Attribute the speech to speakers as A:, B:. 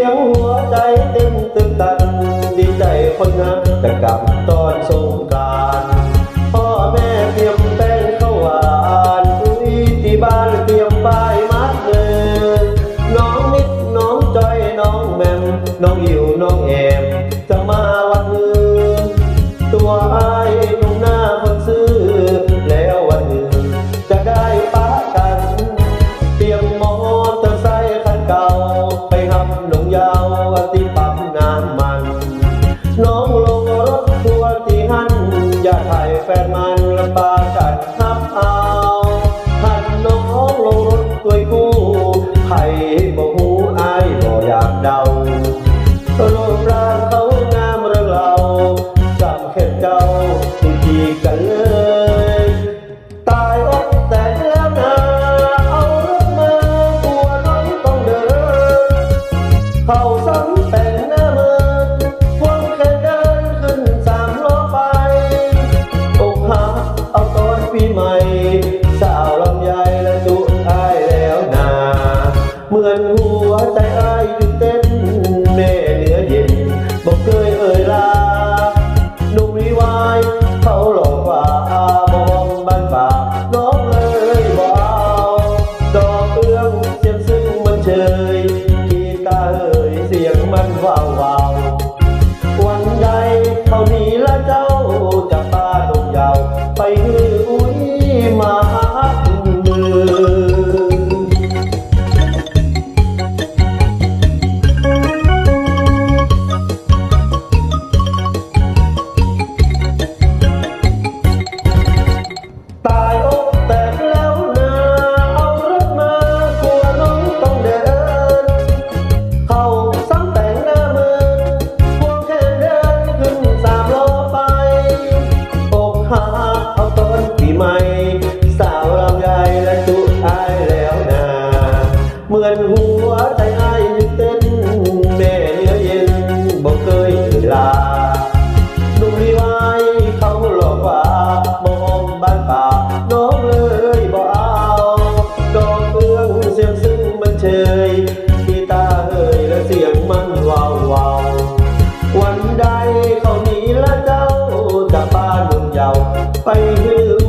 A: ียงหัวใจเต้นตึกตันดีใจคนงานจะกลับตอนสงกรานพ่อแม่เตรียมแป้งข้าวหวานอุ้ยที่บ้านเตรียมป้ายมัดเลยน้องนิดน้องจอยน้องแมมน้องอิวน้องแอมจะ หลงยาที่ปั๊มน้ำมัน น้องลงรถทัวร์ที่หันอย่าถ่ายแฟนมันละปาก เข้าซ้ำแต่งหน้าเมินควงแค่เดินขึ้นสามล้อไปอกหักเอาตอนปีใหม่ สาวลำไยและจุอายแล้วนา เหมือนหัวใจอายหยุดเต้น เอ่ยเสียงมันว้าววา หัวใจอายเต้นแม่เนื้อเย็นบอกเคยลาหนุ่มรีวายเขาหลอกว่ามองบ้านป่าน้องเลยบอกเอาดอกเอื้องเสียงซึ่งมันเชยกีตาเอ่ยและเสียงมันวาววาววันใดเขาหนีและเจ้าจากบ้านเมืองเยาวไปฮือ